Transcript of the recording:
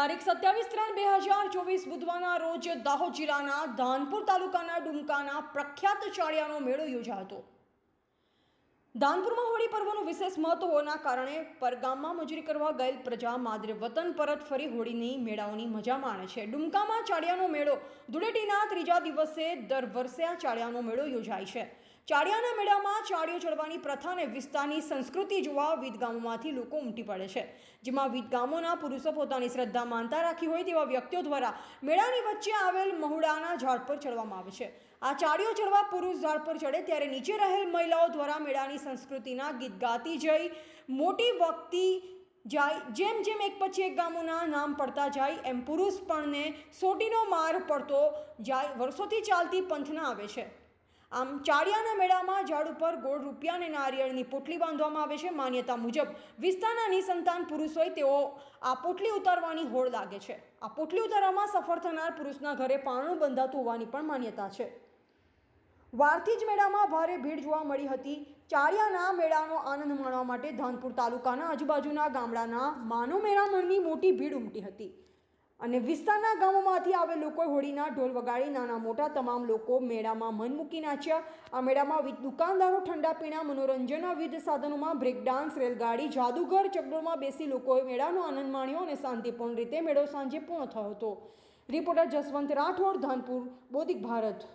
તારીખ સત્યાવીસ ત્રણ બે હજાર ચોવીસ બુધવારના રોજ દાહોદ જિલ્લાના ધાનપુર તાલુકાના ડુમકાના પ્રખ્યાત ચાળિયાનો મેળો યોજાયો હતો. ધાનપુરમાં હોળી પર્વનું વિશેષ મહત્વ હોવાના કારણે પરગામમાં મજૂરી કરવા ગયેલ પ્રજા માદરે વતન પરત ફરી હોળીની મેળાઓની મજા માણે છે. ડુમકામાં ચાળિયાનો મેળો ધૂળેટીના ત્રીજા દિવસે દર વર્ષે આ ચાળિયાનો મેળો યોજાય છે. ચાળિયાના મેળામાં ચાડિયો ચડવાની પ્રથા અને વિસ્તારની સંસ્કૃતિ જોવા વિદગામોમાંથી લોકો ઉમટી પડે છે. જેમાં વિદગામોના પુરુષો પોતાની શ્રદ્ધા માનતા રાખી હોય તેવા વ્યક્તિઓ દ્વારા મેળાની વચ્ચે આવેલ મહુડાના ઝાડ પર ચડવામાં આવે છે. આ ચાડિયો ચડવા પુરુષ ઝાડ પર ચડે ત્યારે નીચે રહેલ મહિલાઓ દ્વારા મેળાની સંસ્કૃતિના ગીત ગાતી જઈ, મોટી વખતી જાય, જેમ જેમ એક પછી એક ગામોના નામ પડતા જાય, એમ પુરુષ પણને સોટીનો માર પડતો જાય, વર્ષોથી ચાલતી પંથના આવે છે. આમ ચાળિયાના મેળામાં ઝાડ ઉપર ગોળ રૂપિયા અને નારિયેળની પોટલી બાંધવામાં આવે છે. માન્યતા મુજબ વિસ્તારના નિસંતાન પુરુષ હોય તેઓ આ પોટલી ઉતારવાની હોડ લાગે છે. આ પોટલી ઉતારવામાં સફળ થનાર પુરુષના ઘરે પારણું બંધાતું હોવાની પણ માન્યતા છે. વારથી જ મેળામાં ભારે ભીડ જોવા મળી હતી. ચાળિયાના મેળાનો આનંદ માણવા માટે ધાનપુર તાલુકાના આજુબાજુના ગામડાના માનો મેળામણની મોટી ભીડ ઉમટી હતી. અને વિસ્તારના ગામોમાંથી આવેલ લોકોએ હોળીના ઢોલ વગાડી નાના મોટા તમામ લોકો મેળામાં મન મૂકી નાચ્યા. આ મેળામાં દુકાનદારો ઠંડા પીણા મનોરંજનના વિવિધ સાધનોમાં બ્રેક ડાન્સ, રેલગાડી જાદુગર ચકડોળમાં બેસી લોકોએ મેળાનો આનંદ માણ્યો અને શાંતિપૂર્ણ રીતે મેળો સાંજે પૂર્ણ થયો હતો. રિપોર્ટર જસવંત રાઠોડ, ધાનપુર, બોધિક ભારત.